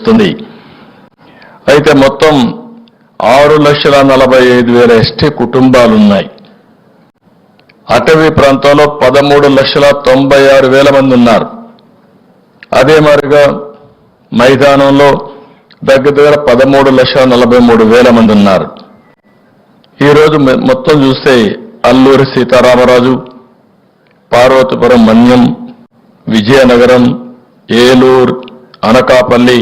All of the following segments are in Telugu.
వస్తుంది అయితే మొత్తం ఆరు లక్షల నలభై ఐదు వేల ఎస్టీ కుటుంబాలు ఉన్నాయి అటవీ ప్రాంతంలో పదమూడు లక్షల తొంభై ఆరు వేల మంది ఉన్నారు. అదే మాదిరిగా మైదానంలో దగ్గర దగ్గర పదమూడు లక్షల నలభై మూడు వేల మంది ఉన్నారు. ఈరోజు మొత్తం చూస్తే అల్లూరి సీతారామరాజు పార్వతీపురం మన్యం విజయనగరం ఏలూరు అనకాపల్లి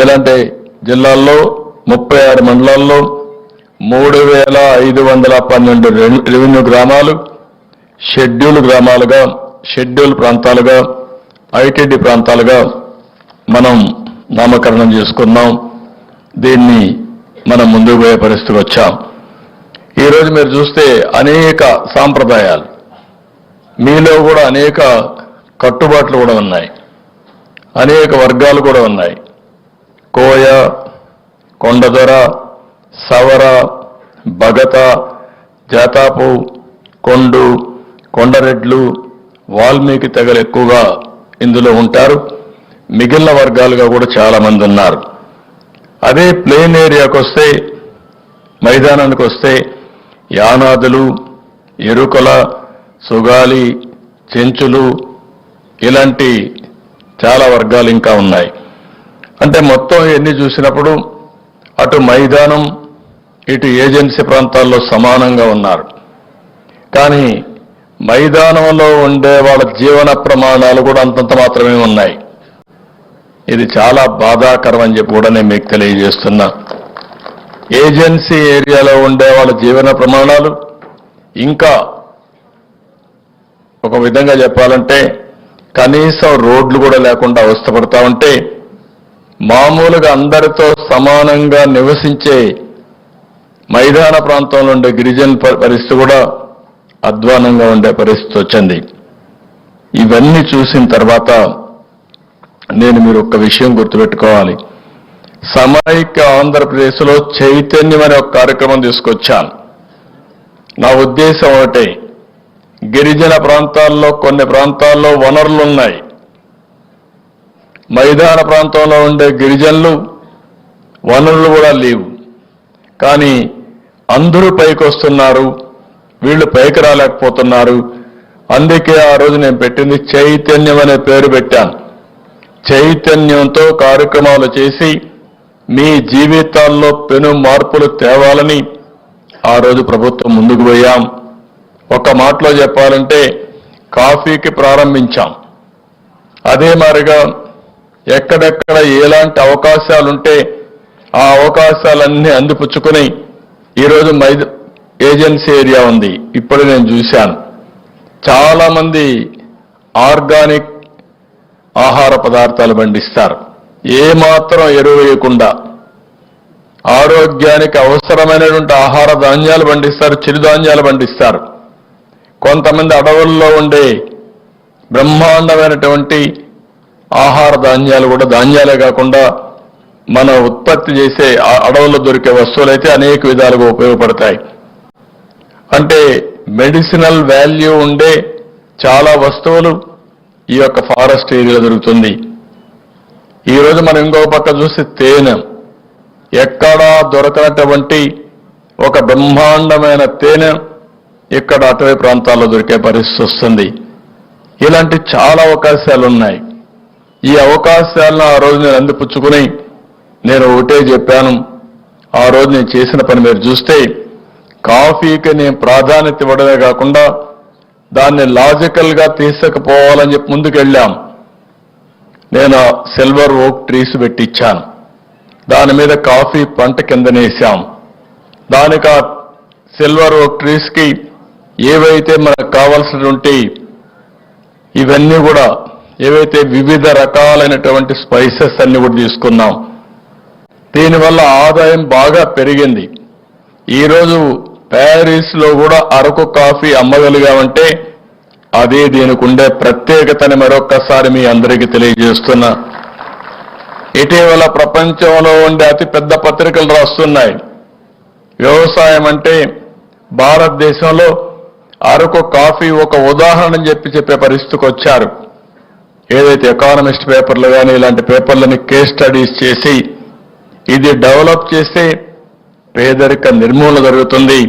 ఇలాంటి జిల్లాల్లో ముప్పై ఆరు మండలాల్లో మూడు వేల ఐదు వందల పన్నెండు రెవెన్యూ- రెవెన్యూ గ్రామాలు షెడ్యూల్ గ్రామాలుగా షెడ్యూల్ ప్రాంతాలుగా ఐటీడీ ప్రాంతాలుగా మనం నామకరణం చేసుకున్నాం. దీన్ని మనం ముందుకు పోయే పరిస్థితికి వచ్చాం. ఈరోజు మీరు చూస్తే అనేక సాంప్రదాయాలు. మీలో కూడా అనేక కట్టుబాట్లు కూడా ఉన్నాయి. అనేక వర్గాలు కూడా ఉన్నాయి. కోయ కొండదొర సవర భగత జాతాపు కొండు కొండరెడ్లు వాల్మీకి తెగలు ఎక్కువగా ఇందులో ఉంటారు. మిగిలిన వర్గాలుగా కూడా చాలామంది ఉన్నారు. అదే ప్లేన్ ఏరియాకు వస్తే మైదానానికి వస్తే యానాదులు ఎరుకల సుగాలి చెంచులు ఇలాంటి చాలా వర్గాలు ఇంకా ఉన్నాయి. అంటే మొత్తం ఎన్ని చూసినప్పుడు అటు మైదానం ఇటు ఏజెన్సీ ప్రాంతాల్లో సమానంగా ఉన్నారు. కానీ మైదానంలో ఉండే వాళ్ళ జీవన ప్రమాణాలు కూడా అంతంత మాత్రమే ఉన్నాయి. ఇది చాలా బాధాకరం అని చెప్పి కూడా నేను మీకు తెలియజేస్తున్నా. ఏజెన్సీ ఏరియాలో ఉండే వాళ్ళ జీవన ప్రమాణాలు ఇంకా ఒక విధంగా చెప్పాలంటే కనీసం రోడ్లు కూడా లేకుండా అవస్థపడతా ఉంటే మామూలుగా అందరితో సమానంగా నివసించే మైదాన ప్రాంతంలో ఉండే గిరిజన పరిస్థితి కూడా అధ్వానంగా ఉండే పరిస్థితి వచ్చింది. ఇవన్నీ చూసిన తర్వాత నేను మీరు ఒక్క విషయం గుర్తుపెట్టుకోవాలి. సమైక్య ఆంధ్రప్రదేశ్లో చైతన్యం అనే ఒక కార్యక్రమం తీసుకొచ్చాను. నా ఉద్దేశం ఒకటే గిరిజన ప్రాంతాల్లో కొన్ని ప్రాంతాల్లో వనరులు ఉన్నాయి మైదాన ప్రాంతంలో ఉండే గిరిజనులు వనరులు కూడా లేవు. కానీ అందరూ పైకి వస్తున్నారు వీళ్ళు పైకి రాలేకపోతున్నారు. అందుకే ఆ రోజు నేను పెట్టింది చైతన్యం అనే పేరు పెట్టాను. చైతన్యంతో కార్యక్రమాలు చేసి మీ జీవితాల్లో పెను మార్పులు తేవాలని ఆ రోజు ప్రభుత్వం ముందుకు పోయాం. ఒక మాటలో చెప్పాలంటే కాఫీకి ప్రారంభించాం. అదే మారిగా ఎక్కడెక్కడ ఎలాంటి అవకాశాలుంటే ఆ అవకాశాలన్నీ అందిపుచ్చుకుని ఈరోజు మైద ఏజెన్సీ ఏరియా ఉంది. ఇప్పుడు నేను చూశాను. చాలా మంది ఆర్గానిక్ ఆహార పదార్థాలు పండిస్తారు. ఏమాత్రం ఎరువు వేయకుండా ఆరోగ్యానికి అవసరమైనటువంటి ఆహార ధాన్యాలు పండిస్తారు చిరుధాన్యాలు పండిస్తారు. కొంతమంది అడవుల్లో ఉండే బ్రహ్మాండమైనటువంటి ఆహార ధాన్యాలు కూడా ధాన్యాలే కాకుండా మన ఉత్పత్తి చేసే అడవుల్లో దొరికే వస్తువులైతే అనేక విధాలుగా ఉపయోగపడతాయి. అంటే మెడిసినల్ వాల్యూ ఉండే చాలా వస్తువులు ఈ యొక్క ఫారెస్ట్ ఏరియాలో దొరుకుతుంది. ఈరోజు మనం ఇంకో పక్క చూస్తే తేనె. ఎక్కడా దొరకనటువంటి ఒక బ్రహ్మాండమైన తేనె ఇక్కడ అటవీ ప్రాంతాల్లో దొరికే పరిస్థితి వస్తుంది. ఇలాంటి చాలా అవకాశాలు ఉన్నాయి ఈ అవకాశాలను ఆ రోజు నేను అందిపుచ్చుకుని నేను ఒకటే చెప్పాను. ఆ రోజు నేను చేసిన పని మీరు చూస్తే కాఫీకి నేను ప్రాధాన్యత ఇవ్వడమే కాకుండా దాన్ని లాజికల్గా తీసుకుపోవాలని చెప్పి ముందుకెళ్ళాం. నేను సిల్వర్ ఓక్ ట్రీస్ పెట్టించాను దాని మీద కాఫీ పంట కిందనేసాం. దానికి ఆ సిల్వర్ ఓక్ ట్రీస్కి ఏవైతే మనకు కావాల్సినటువంటి ఇవన్నీ కూడా ఏవైతే వివిధ రకాలైనటువంటి స్పైసెస్ అన్ని కూడా తీసుకున్నాం దీనివల్ల ఆదాయం బాగా పెరిగింది. ఈరోజు ప్యారిస్లో కూడా అరకు కాఫీ అమ్మగలిగామంటే అదే దీనికి ఉండే ప్రత్యేకతని మరొక్కసారి మీ అందరికీ తెలియజేస్తున్నా. ఇటీవల ప్రపంచంలో ఉండే అతి పెద్ద పత్రికలు రాస్తున్నాయి. వ్యవసాయం అంటే భారతదేశంలో అరకు కాఫీ ఒక ఉదాహరణ చెప్పి చెప్పే పరిస్థితికి వచ్చారు. ఏదైతే ఎకానమిస్ట్ పేపర్లు కానీ ఇలాంటి పేపర్లని కేస్ స్టడీస్ చేసి ఇది డెవలప్ చేస్తే పేదరిక నిర్మూలన జరుగుతుంది.